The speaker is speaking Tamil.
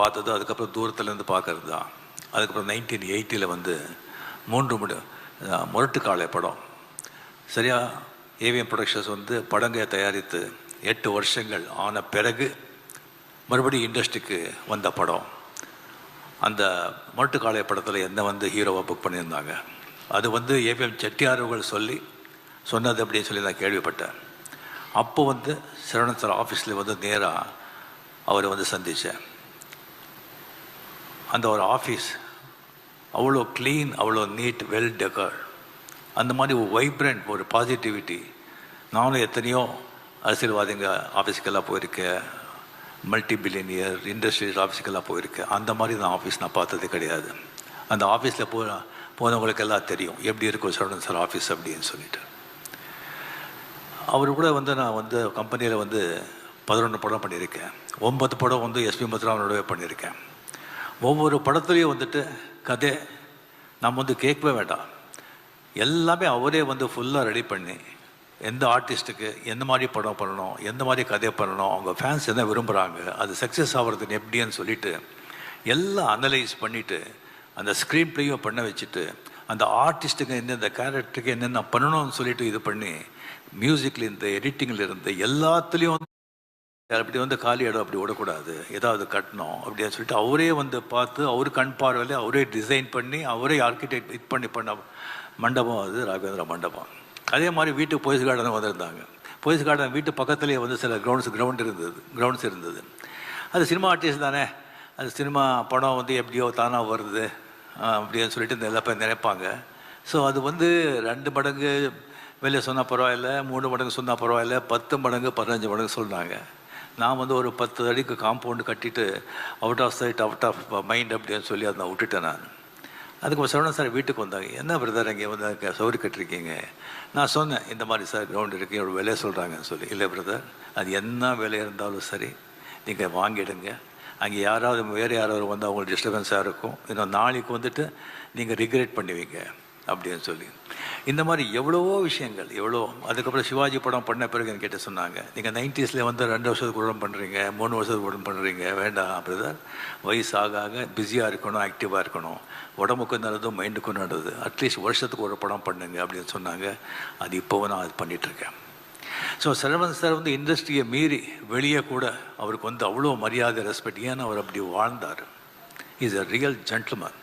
பார்த்தது அதுக்கப்புறம் தூரத்துலேருந்து பார்க்கறது தான். அதுக்கப்புறம் நைன்டீன் எயிட்டியில் வந்து மூன்று முடி முரட்டு காலை படம். சரியா? ஏவிஎம் ப்ரொடக்ஷன்ஸ் வந்து படங்கை தயாரித்து எட்டு வருஷங்கள் ஆன பிறகு மறுபடியும் இண்டஸ்ட்ரிக்கு வந்த படம். அந்த முரட்டுக்காலை படத்தில் என்ன வந்து ஹீரோவாக புக் பண்ணியிருந்தாங்க. அது வந்து ஏவிஎம் செட்டியார் அவர்கள் சொல்லி சொன்னது அப்படின்னு சொல்லி நான் கேள்விப்பட்டேன். அப்போ வந்து சரவணன் சார் ஆஃபீஸில் வந்து நேராக அவரை வந்து சந்தித்தேன் அந்த ஒரு ஆஃபீஸ் அவ்வளோ க்ளீன் அவ்வளோ நீட் வெல் டெக்கர் அந்த மாதிரி ஒரு வைப்ரண்ட் ஒரு பாசிட்டிவிட்டி நானும் எத்தனையோ அரசியல்வாதிங்க ஆஃபீஸுக்கெல்லாம் போயிருக்கேன். மல்டி பில்லியனியர் இண்டஸ்ட்ரியல் ஆஃபீஸுக்கெல்லாம் போயிருக்கேன். அந்த மாதிரி நான் ஆஃபீஸ் நான் பார்த்தது கிடையாது. அந்த ஆஃபீஸில் போ போனவங்களுக்கெல்லாம் தெரியும். எப்படி இருக்கும் சரவணன் சார் ஆஃபீஸ் அப்படின்னு சொல்லிட்டு. அவர் கூட வந்து நான் வந்து கம்பெனியில் வந்து பதினொன்று படம் பண்ணியிருக்கேன். ஒன்பது படம் வந்து எஸ்பி முத்துராமனோடவே பண்ணியிருக்கேன். ஒவ்வொரு படத்துலேயும் வந்துட்டு கதை நம்ம வந்து கேட்கவே வேண்டாம். எல்லாமே அவரே வந்து ஃபுல்லாக ரெடி பண்ணி எந்த ஆர்டிஸ்ட்டுக்கு எந்த மாதிரி படம் பண்ணணும் எந்த மாதிரி கதை பண்ணணும் அவங்க ஃபேன்ஸ் என்ன விரும்புகிறாங்க அது சக்ஸஸ் ஆகிறதுன்னு எப்படின்னு சொல்லிட்டு எல்லாம் அனலைஸ் பண்ணிவிட்டு அந்த ஸ்க்ரீன் ப்ளேயும் பண்ண வச்சுட்டு அந்த ஆர்டிஸ்ட்டுக்கு எந்தெந்த கேரக்டருக்கு என்னென்ன பண்ணணும்னு சொல்லிட்டு இது பண்ணி மியூசிக்கில் இருந்து எடிட்டிங்கில் இருந்து எல்லாத்துலேயும் அப்படி வந்து காலி இடம் அப்படி விடக்கூடாது ஏதாவது கட்டணும் அப்படின்னு சொல்லிட்டு அவரே வந்து பார்த்து அவர் கண் பார்வையில் அவரே டிசைன் பண்ணி அவரே ஆர்கிடெக்ட் இது பண்ணி பண்ண மண்டபம் அது ராகவேந்திர மண்டபம். அதே மாதிரி வீட்டு போயஸ் கார்டன் வந்திருந்தாங்க. போயஸ் கார்டன் வீட்டு பக்கத்துலேயே வந்து சில கிரவுண்ட்ஸ் கிரவுண்ட் இருந்தது கிரவுண்ட்ஸ் இருந்தது. அது சினிமா ஆர்டிஸ்ட் தானே. அது சினிமா படம் வந்து எப்படியோ தானாக வருது அப்படின்னு சொல்லிட்டு இந்த எல்லா பேர் நினைப்பாங்க. ஸோ அது வந்து ரெண்டு மடங்கு வெளியே சொன்னால் பரவாயில்ல மூணு மடங்கு சொன்னால் பரவாயில்ல பத்து மடங்கு பதினஞ்சு மடங்கு சொன்னாங்க. நான் வந்து ஒரு பத்து அடிக்கு காம்பவுண்டு கட்டிட்டு out of sight out of mind அப்படின்னு சொல்லி அதை நான் விட்டுட்டேன் நான். அதுக்கு சொன்னேன் சார் வீட்டுக்கு வந்தாங்க. என்ன பிரதர் இங்கே வந்து சவுரி கட்டிருக்கீங்க? நான் சொன்னேன் இந்த மாதிரி சார் கிரவுண்ட் இருக்கு இவ்வளோ விலையை சொல்கிறாங்கன்னு சொல்லி. இல்லை பிரதர் அது என்ன விலை இருந்தாலும் சரி நீங்கள் வாங்கிடுங்க. அங்கே யாராவது வேறு யாராவது வந்து அவங்களுக்கு டிஸ்டர்பன்ஸாக இருக்கும். இன்னும் நாளைக்கு வந்துட்டு நீங்கள் ரிக்ரெட் பண்ணுவீங்க அப்படின்னு சொல்லி. இந்த மாதிரி எவ்வளவோ விஷயங்கள் எவ்வளோ அதுக்கப்புறம் சிவாஜி படம் பண்ண பிறகு என்கிட்ட சொன்னாங்க நீங்கள் நைன்டிஸில் வந்து ரெண்டு வருஷத்துக்கு உடம்பு பண்ணுறீங்க மூணு வருஷத்துக்கு உடம்பு பண்ணுறீங்க வேண்டாம் பிரதர். வயசு ஆக ஆக பிஸியாக இருக்கணும் ஆக்டிவாக இருக்கணும். உடம்புக்கும் நல்லது மைண்டுக்கும் நல்லது. அட்லீஸ்ட் வருஷத்துக்கு ஒரு படம் பண்ணுங்க அப்படின்னு சொன்னாங்க. அது இப்போவும் நான் அது பண்ணிகிட்ருக்கேன் ஸோ சரவணன் சார் வந்து இண்டஸ்ட்ரியை மீறி வெளியே கூட அவருக்கு வந்து அவ்வளோ மரியாதை ரெஸ்பெக்ட் ஏன்னா அவர் அப்படி வாழ்ந்தார்? Is a real gentleman